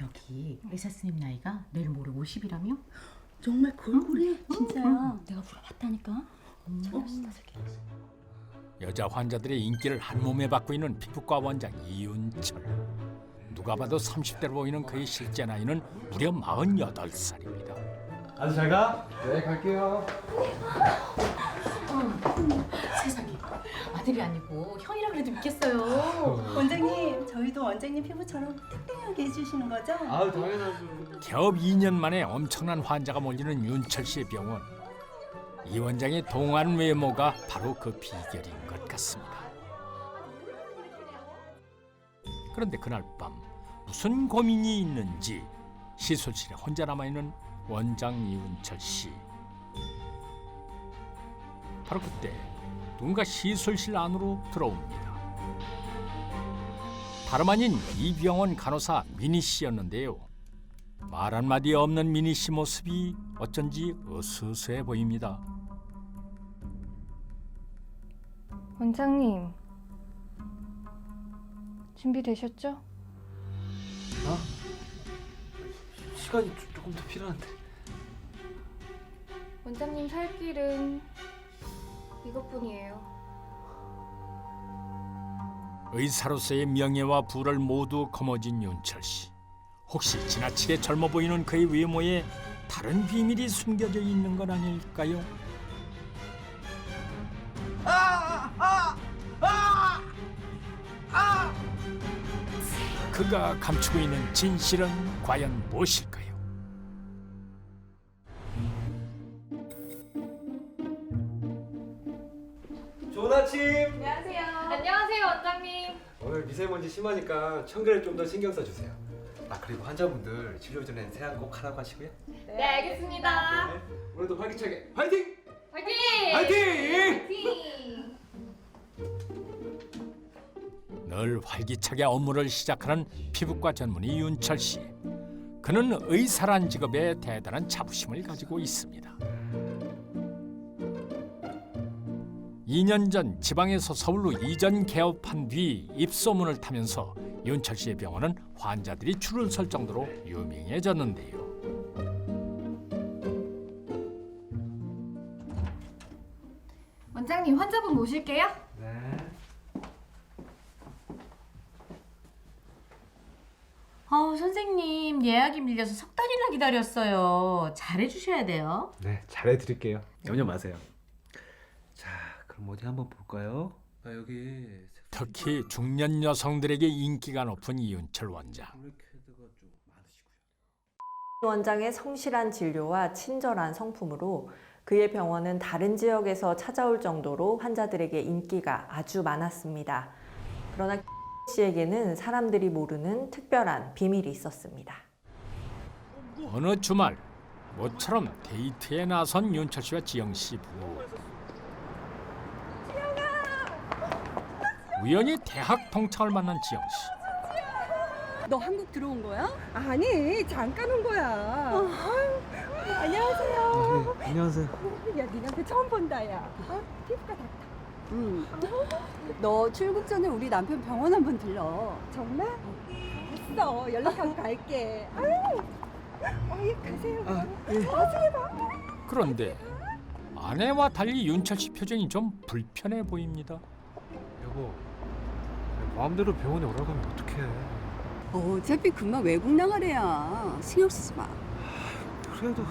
여기 의사 선생님 나이가 내일 모레 50이라며? 정말 그 얼굴이 진짜야. 내가 물어봤다니까. 저러시다 저기. 여자 환자들의 인기를 한 몸에 받고 있는 피부과 원장 이윤철. 누가 봐도 30대로 보이는 그의 실제 나이는 무려 48살입니다. 아주 잘 가. 네, 갈게요. 세상에 아들이 아니고 형이라 그래도 믿겠어요. 원장님 저희도 원장님 피부처럼 땡땡하게 해주시는 거죠? 아유, 당연하죠. 개업 2년 만에 엄청난 환자가 몰리는 윤철 씨의 병원. 이 원장의 동안 외모가 바로 그 비결인 것 같습니다. 그런데 그날 밤 무슨 고민이 있는지 시술실에 혼자 남아 있는 원장 이윤철 씨. 바로 그때 누군가 시술실 안으로 들어옵니다. 다름 아닌 이 병원 간호사 미니 씨였는데요. 말 한마디 없는 미니 씨 모습이 어쩐지 으스스해 보입니다. 원장님. 준비되셨죠? 시간이 조- 조금 더 필요한데. 원장님 살 길은 이것뿐이에요. 의사로서의 명예와 부를 모두 거머쥔 윤철 씨. 혹시 지나치게 젊어 보이는 그의 외모에 다른 비밀이 숨겨져 있는 건 아닐까요? 그가 감추고 있는 진실은 과연 무엇일까요? 아침. 안녕하세요. 안녕하세요, 원장님. 오늘 미세먼지 심하니까 청결에 좀 더 신경 써주세요. 아 그리고 환자분들 치료 전엔 세안 꼭 하라고 하시고요. 네, 알겠습니다. 네. 오늘도 활기차게 화이팅! 화이팅! 화이팅! 화이팅! 늘 활기차게 업무를 시작하는 피부과 전문의 윤철 씨. 그는 의사란 직업에 대단한 자부심을 가지고 있습니다. 2년 전 지방에서 서울로 이전 개업한 뒤 입소문을 타면서 윤철 씨의 병원은 환자들이 줄을 설 정도로 유명해졌는데요. 원장님 환자분 모실게요. 네. 아 선생님 예약이 밀려서 석 달이나 기다렸어요. 잘해주셔야 돼요. 네, 잘해드릴게요. 염려 마세요. 자, 그럼 어디 한번 볼까요? 아 여기 특히 중년 여성들에게 인기가 높은 이윤철 원장. 블랙헤드가 좀 많으시고요. 원장의 성실한 진료와 친절한 성품으로 그의 병원은 다른 지역에서 찾아올 정도로 환자들에게 인기가 아주 많았습니다. 그러나 씨에게는 사람들이 모르는 특별한 비밀이 있었습니다. 어느 주말 모처럼 데이트에 나선 윤철 씨와 지영 씨 부부. 우연히 대학 동창을 만난 지영 씨. 너 한국 들어온 거야? 아니 잠깐 온 거야. 아유, 안녕하세요. 네, 안녕하세요. 야 니한테 처음 본다 야. 어? 피부가 다. 응. 너 출국 전에 우리 남편 병원 한번 들러. 정말? 알았어. 연락하고 갈게. 아유. 어이 가세요. 나중에 봐. 그런데 아내와 달리 윤철 씨 표정이 좀 불편해 보입니다. 여보, 마음대로 병원에 오라고 하면 어떡해? 어차피 금방 외국 나가래야. 신경 쓰지 마. 그래도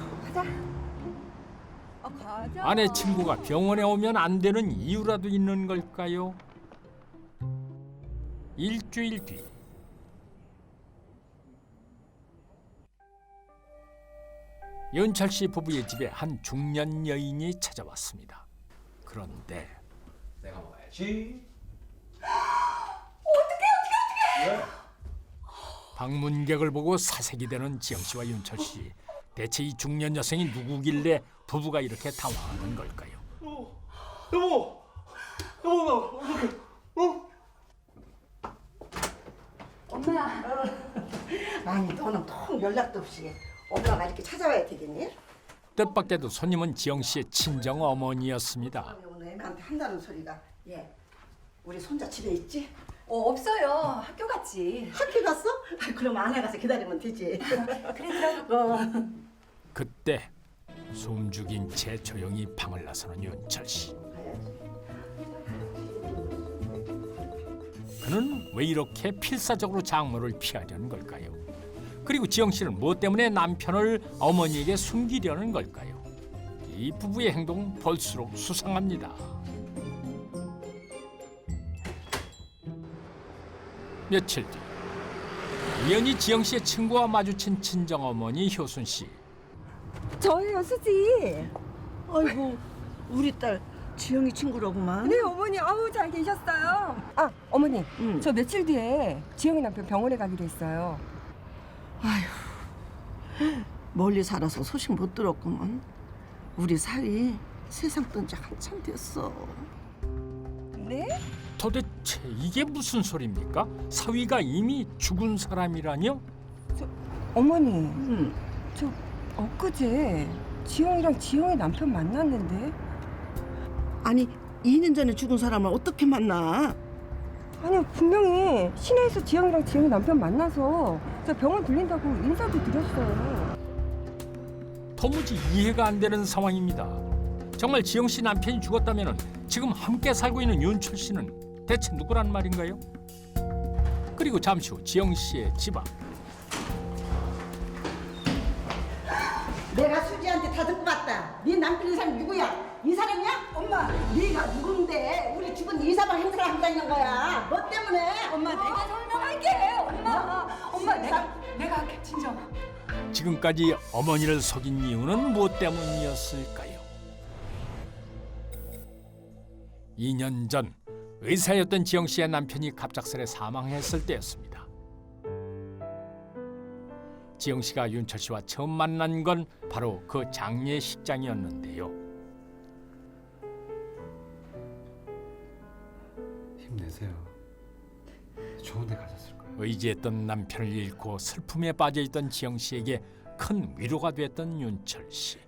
아, 가자. 아내 친구가 병원에 오면 안 되는 이유라도 있는 걸까요? 일주일 뒤 윤철 씨 부부의 집에 한 중년 여인이 찾아왔습니다. 그런데 내가 먹어야지. 방문객을 보고 사색이 되는 지영 씨와 윤철 씨. 대체 이 중년 여성이 누구길래 부부가 이렇게 당황하는 걸까요? 여보, 여보, 나 어떡해? 어? 아니 너는 통 연락도 없이 엄마가 이렇게 찾아와야 되겠니? 뜻밖에도 손님은 지영 씨의 친정 어머니였습니다. 오늘 애한테 한다는 소리가 예 우리 손자 집에 있지? 어, 없어요. 학교 갔지. 학교 갔어? 그럼 안에 가서 기다리면 되지. 그래 들어가. 그때 숨죽인 채 조용히 방을 나서는 윤철 씨. 그는 왜 이렇게 필사적으로 장모를 피하려는 걸까요? 그리고 지영 씨는 뭐 때문에 남편을 어머니에게 숨기려는 걸까요? 이 부부의 행동 볼수록 수상합니다. 며칠 뒤 우연히 지영 씨의 친구와 마주친 친정 어머니 효순 씨. 저예요, 수지. 아이고 우리 딸 지영이 친구라구만. 네, 어머니. 아우, 잘 계셨어요. 아, 어머니. 응. 저 며칠 뒤에 지영이 남편 병원에 가기로 했어요. 멀리 살아서 소식 못 들었구만. 우리 사위 세상 뜬지 한참 됐어. 네? 도대체 이게 무슨 소리입니까? 사위가 이미 죽은 사람이라뇨? 어머니, 응. 저 엊그제 지영이랑 지영이 남편 만났는데 아니 2년 전에 죽은 사람을 어떻게 만나? 아니요 분명히 시내에서 지영이랑 지영이 남편 만나서 저 병원 들린다고 인사도 드렸어요 도무지 이해가 안 되는 상황입니다. 정말 지영 씨 남편이 죽었다면 지금 함께 살고 있는 윤철 씨는 대체 누구란 말인가요? 그리고 잠시 후 지영 씨의 집 앞. 내가 수지한테 다 듣고 봤다. 네 남편 이 사람 누구야? 이 사람이야? 엄마, 네가 누군데 우리 죽은 이사방 행사를 한다는 거야? 뭐 때문에? 엄마, 내가 설명할게 엄마 엄마 내가 내가 할게 진정 지금까지 어머니를 속인 이유는 무엇 때문이었을까요? 2년 전 의사였던 지영 씨의 남편이 갑작스레 사망했을 때였습니다. 지영 씨가 윤철 씨와 처음 만난 건 바로 그 장례식장이었는데요. 힘내세요. 좋은 데 가셨을 거예요. 의지했던 남편을 잃고 슬픔에 빠져 있던 지영 씨에게 큰 위로가 됐던 윤철 씨.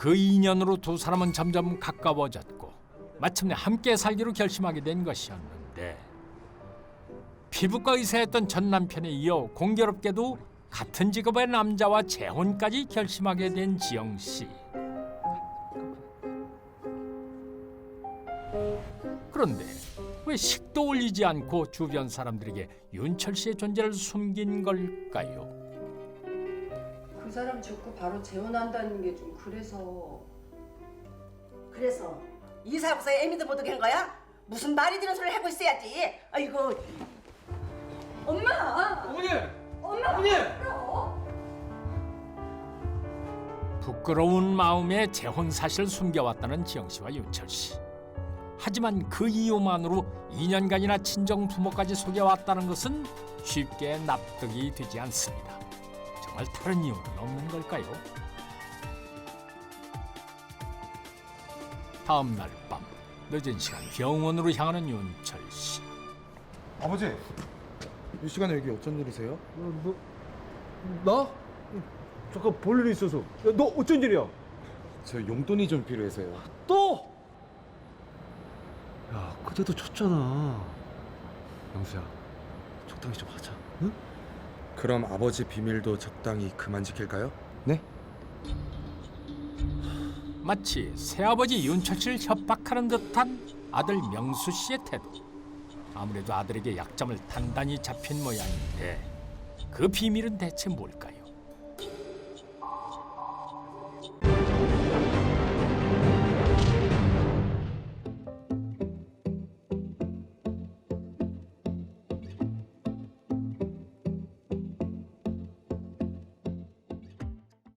그 인연으로 두 사람은 점점 가까워졌고 마침내 함께 살기로 결심하게 된 것이었는데 피부과 의사였던 전 남편에 이어 공교롭게도 같은 직업의 남자와 재혼까지 결심하게 된 지영 씨. 그런데 왜 식도 올리지 않고 주변 사람들에게 윤철 씨의 존재를 숨긴 걸까요? 그 사람 죽고 바로 재혼한다는 게 좀 그래서 그래서 이사고서 애미도 못 오게 한 거야? 무슨 말이 되는 소리를 하고 있어야지. 아이고, 어머니! 어머니! 부끄러운 마음에 재혼 사실을 숨겨왔다는 지영 씨와 윤철 씨. 하지만 그 이유만으로 2년간이나 친정 부모까지 속여왔다는 것은 쉽게 납득이 되지 않습니다. 다른 이유는 없는 걸까요? 다음 날 밤 늦은 시간 병원으로 향하는 윤철 씨. 아버지 이 시간에 여기 어쩐 일이세요? 뭐, 나? 잠깐 볼 일이 있어서. 야, 너 어쩐 일이야? 저 용돈이 좀 필요해서요 또? 야, 그때도 쳤잖아. 영수야, 적당히 좀 하자. 응? 그럼 아버지 비밀도 적당히 그만 지킬까요? 네? 마치 새아버지 윤철 씨를 협박하는 듯한 아들 명수 씨의 태도. 아무래도 아들에게 약점을 단단히 잡힌 모양인데 그 비밀은 대체 뭘까요?